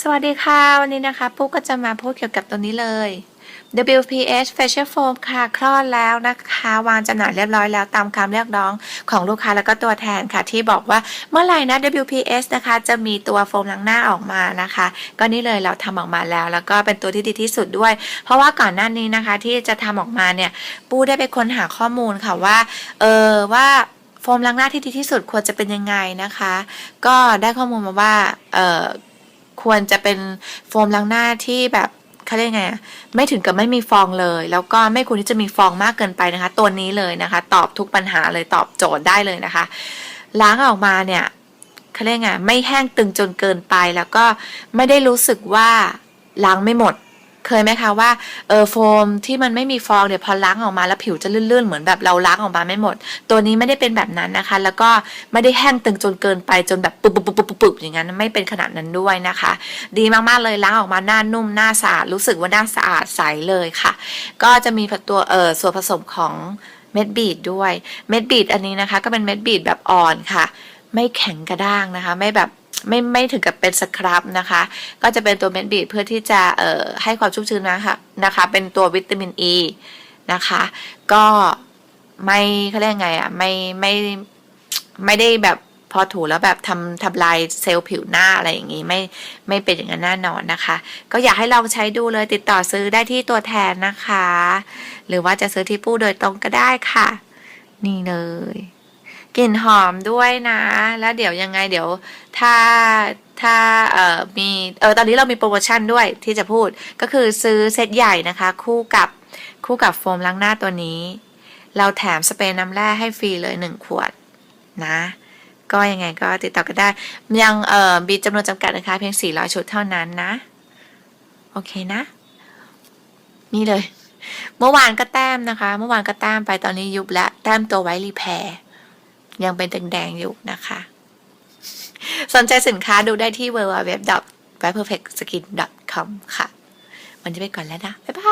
สวัสดีค่ะ วันนี้นะคะปุ๊กก็จะมาพูดเกี่ยวกับตัวนี้เลย WPH Facial Foam ค่ะคลอดแล้วนะคะ วางจำหน่ายเรียบร้อยแล้วตามคำเรียกร้องของลูกค้าแล้วก็ตัวแทนค่ะ ที่บอกว่าเมื่อไหร่นะ WPH นะคะจะมีตัวโฟมล้างหน้าออกมานะคะ ก็นี่เลยเราทำออกมาแล้ว แล้วก็เป็นตัวที่ดีที่สุดด้วย เพราะว่าก่อนหน้านี้นะคะที่จะทำออกมาเนี่ย ปูได้ไปค้นหาข้อมูลค่ะว่า เออว่าโฟมล้างหน้าที่ดีที่สุดควรจะเป็นยังไงนะคะ ก็ได้ข้อมูลมาว่าเออ ควรจะเป็นโฟมล้างหน้าที่แบบเขาเรียกไงไม่ถึงกับไม่มีฟองเลย แล้วก็ไม่ควรที่จะมีฟองมากเกินไปนะคะ ตัวนี้เลยนะคะ ตอบทุกปัญหาเลยตอบโจทย์ได้เลยนะคะ ล้างออกมาเนี่ยเขาเรียกไงไม่แห้งตึงจนเกินไปแล้วก็ไม่ได้รู้สึกว่าล้างไม่หมด เคยไหมคะว่าเออโฟมที่มันไม่มีฟองเนี่ยพอล้างออกมาแล้วผิวจะลื่นๆ เหมือนแบบเราล้างออกมาไม่หมด ตัวนี้ไม่ได้เป็นแบบนั้นนะคะ แล้วก็ไม่ได้แห้งตึงจนเกินไปจนแบบปุบปุบปุบปุบปุบอย่างนั้นไม่เป็นขนาดนั้นด้วยนะคะ ดีมากๆเลยล้างออกมาหน้านุ่มหน้าสะอาดรู้สึกว่าหน้าสะอาดใสเลยค่ะ ก็จะมีตัวเออส่วนผสมของเม็ดบีดด้วยเม็ดบีดอันนี้นะคะ ก็เป็นเม็ดบีดแบบอ่อนค่ะ ไม่แข็งกระด้างนะคะ ไม่แบบ ไม่ไม่ถึงกับเป็นสครับนะคะ ก็จะเป็นตัวเม็ดบีดเพื่อที่จะเอ่อให้ความชุ่มชื้นนะคะนะคะ เป็นตัววิตามินอ e ีนะคะ ก็ไม่เขาเรียกไงอะไม่ไม่ไม่ได้แบบพอถูแล้วแบบทำทำลายเซลล์ผิวหน้าอะไรอย่างงี้ไม่ไม่เป็นอย่างนั้นแน่นอนนะคะ ก็อยากให้ลองใช้ดูเลยติดต่อซื้อได้ที่ตัวแทนนะคะ หรือว่าจะซื้อที่ปู้โดยตรงก็ได้ค่ะ นี่เลย กลิ่นหอมด้วยนะ แล้วเดี๋ยวยังไงเดี๋ยวถ้าถ้าเอ่อมีเออตอนนี้เรามีโปรโมชั่นด้วยที่จะพูดก็คือซื้อเซตใหญ่นะคะ คู่กับคู่กับโฟมล้างหน้าตัวนี้ เราแถมสเปรย์น้ำแร่ให้ฟรีเลยหนึ่งขวดนะ ก็ยังไงก็ติดต่อกันได้ ยังเอ่อมีจำนวนจำกัดนะคะ เพียง 400 ชุดเท่านั้นนะ โอเคนะ นี่เลย เมื่อวานก็แต้มนะคะ เมื่อวานก็แต้มไปตอนนี้ยุบแล้วแต้มตัวไว้รีแพร์ ยังเป็นแดงๆอยู่นะคะ สนใจสินค้าดูได้ที่ www.perfectskin.com ค่ะ วันนี้ไปก่อนแล้วนะ บ๊ายบาย